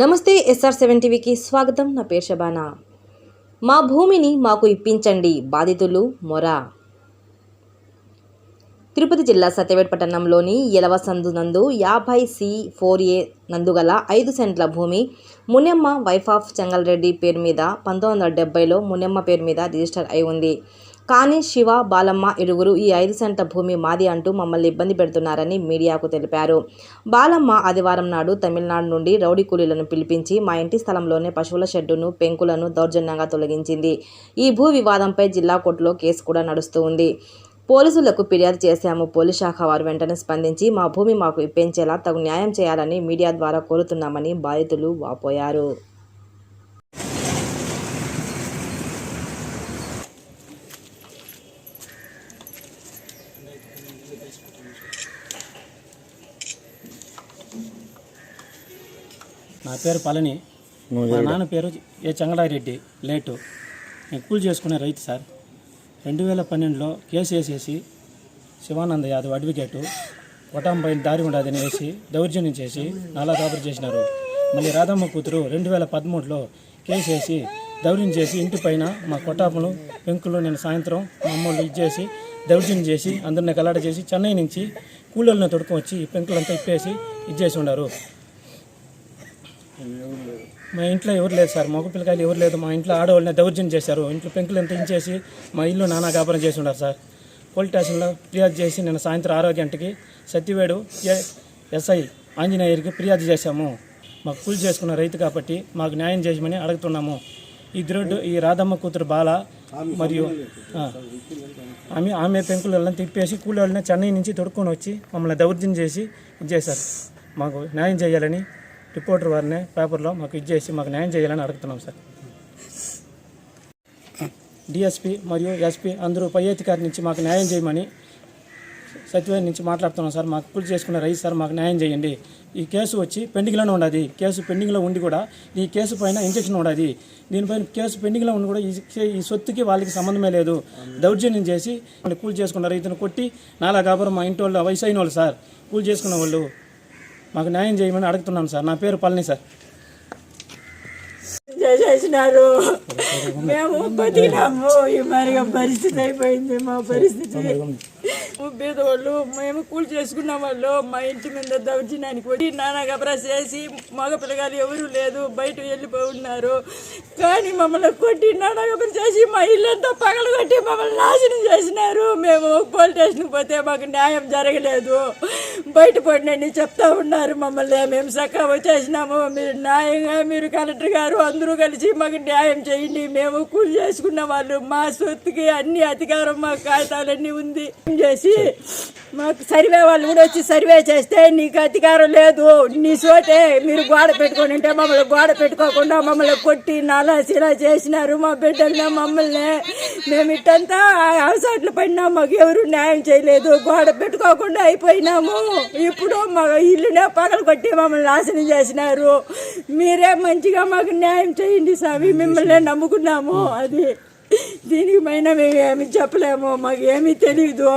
నమస్తే SR seven టీవీకి స్వాగతం. నా పేరు శబానా. మా భూమిని మాకు ఇప్పించండి బాధితులు మొర. తిరుపతి జిల్లా సత్యవేట్ పట్టణంలోని ఎలవసందు నందు యాభై సి ఫోర్ ఏ నందుగల ఐదు సెంట్ల భూమి మునెమ్మ వైఫ్ ఆఫ్ చెంగల్రెడ్డి పేరు మీద పంతొమ్మిది వందల డెబ్బైలో మునెమ్మ పేరు మీద రిజిస్టర్ అయి ఉంది. కానీ శివ బాలమ్మ ఇరుగురు ఈ ఐదు సెంట్ల భూమి మాది అంటూ మమ్మల్ని ఇబ్బంది పెడుతున్నారని మీడియాకు తెలిపారు. బాలమ్మ ఆదివారం నాడు తమిళనాడు నుండి రౌడీ కూలీలను పిలిపించి మా ఇంటి స్థలంలోనే పశువుల షెడ్డును పెంకులను దౌర్జన్యంగా తొలగించింది. ఈ భూ వివాదంపై జిల్లా కోర్టులో కేసు కూడా నడుస్తూ ఉంది. పోలీసులకు ఫిర్యాదు చేశాము. పోలీస్ శాఖ వారు వెంటనే స్పందించి మా భూమి మాకు ఇప్పించేలా తగు న్యాయం చేయాలని మీడియా ద్వారా కోరుతున్నామని బాధితులు వాపోయారు. నా పేరు పళని. మా నాన్న పేరు ఏ చంగడారెడ్డి లేటు. నేను కూలి చేసుకునే రైతు సార్. రెండు వేల పన్నెండులో కేసు వేసేసి శివానంద యాదవ్ అడ్వకేటు కొటాంపై దారి ఉండదని వేసి దౌర్జన్యం చేసి నాలా దాబరి చేసినారు. మళ్ళీ రాధమ్మ కూతురు రెండు వేల పదమూడులో కేసు వేసి దౌర్యం చేసి ఇంటి పైన మా కొట్టాపులు పెంకులు నేను సాయంత్రం మా అమ్మోళ్ళు ఇచ్చేసి దౌర్జన్యం చేసి అందరిని కలాట చేసి చెన్నై నుంచి కూలీలను తొడుకొని వచ్చి ఈ పెంకులంతా ఇప్పేసి ఇచ్చేసి ఉన్నారు మా ఇంట్లో ఎవరు లేదు సార్. మగ పిల్లకాయలు ఎవరు లేదు మా ఇంట్లో ఆడవాళ్ళని దౌర్జన్యం చేశారు. ఇంట్లో పెంకులు ఎంత ఇంచేసి మా ఇల్లు నానా కాపురం చేసి ఉన్నారు సార్. పోలీస్ స్టేషన్లో ఫిర్యాదు చేసి నేను సాయంత్రం ఆరో గంటకి సత్యవేడు ఏ- ఎస్ఐ ఆంజనేయర్కి ఫిర్యాదు చేశాము. మాకు కూలి చేసుకున్న రైతు కాబట్టి మాకు న్యాయం చేయమని అడుగుతున్నాము. ఈ ద్రోడ్డు ఈ రాధమ్మ కూతురు బాల మరియు ఆమె ఆమె పెంకులను తిప్పేసి కూలి వాళ్ళని చెన్నై నుంచి తొడుక్కొని వచ్చి మమ్మల్ని దౌర్జన్యం చేసి ఇది చేశారు మాకు న్యాయం చేయాలని రిపోర్టర్ వారిని పేపర్లో మాకు ఇచ్చేసి మాకు న్యాయం చేయాలని అడుగుతున్నాం సార్. డిఎస్పి మరియు ఎస్పి అందరూ పై అధికారి నుంచి మాకు న్యాయం చేయమని సత్యవేది నుంచి మాట్లాడుతున్నాం సార్. మాకు అప్పులు చేసుకున్న రైతు సార్ మాకు న్యాయం చేయండి. ఈ కేసు వచ్చి పెండింగ్లోనే ఉండదు. కేసు పెండింగ్లో ఉండి కూడా ఈ కేసు పైన ఇంజక్షన్ ఉండదు. దీనిపైన కేసు పెండింగ్లో ఉండి కూడా ఈ ఈ సొత్తుకి వాళ్ళకి సంబంధమే లేదు. దౌర్జన్యం చేసి కూలి చేసుకున్న రైతును కొట్టి నాలా కాబరం మా ఇంటి వాళ్ళు వయసు అయిన వాళ్ళు సార్. కూలి చేసుకున్న వాళ్ళు మాకు న్యాయం చేయమని అడుగుతున్నాను సార్. నా పేరు పళని సార్. చేసేసినారు. మేము బతికినాము. ఈ మరిగా పరిస్థితి అయిపోయింది మా పరిస్థితి. బీదవాళ్ళు మేము కూలి చేసుకున్న వాళ్ళు మా ఇంటి మీద దౌర్జన్యానికి వచ్చి నానా గబరా చేసి మగ పిల్లగాలు ఎవరు లేదు బయట వెళ్ళిపోయి ఉన్నారు కానీ మమ్మల్ని కొట్టి నానా గబరా చేసి మా ఇల్లంతా పగలు కొట్టి మమ్మల్ని నాశనం చేసినారు. మేము పోలీస్ స్టేషన్కి పోతే మాకు న్యాయం జరగలేదు. బయట పడినని చెప్తా ఉన్నారు మమ్మల్ని. మేము చక్కగా వచ్చేసినాము మీరు న్యాయంగా మీరు కలెక్టర్ గారు అందరూ కలిసి మాకు న్యాయం చేయండి. మేము కూలి చేసుకున్న వాళ్ళు. మా సొత్తుకి అన్ని అధికారం మా కాగితాలన్నీ ఉంది. చేసి వచ్చి మాకు సర్వే వాళ్ళు కూడా వచ్చి సర్వే చేస్తే నీకు అధికారం లేదు. నీ చోటే మీరు గోడ పెట్టుకొని ఉంటే మమ్మల్ని గోడ పెట్టుకోకుండా మమ్మల్ని కొట్టి నాలా సిలా చేసినారు మా బిడ్డల్ని మమ్మల్ని. మేము ఇట్టంతా అవసాట్లు పడినా మాకు ఎవరు న్యాయం చేయలేదు. గోడ పెట్టుకోకుండా అయిపోయినాము. ఇప్పుడు మా ఇల్లునే పగలు కొట్టి మమ్మల్ని నాశనం చేసినారు. మీరే మంచిగా మాకు న్యాయం చేయండి స్వామి మిమ్మల్ని నమ్ముకున్నాము. అది దీనికి పైన మేము ఏమి చెప్పలేము. మాకు ఏమీ తెలియదు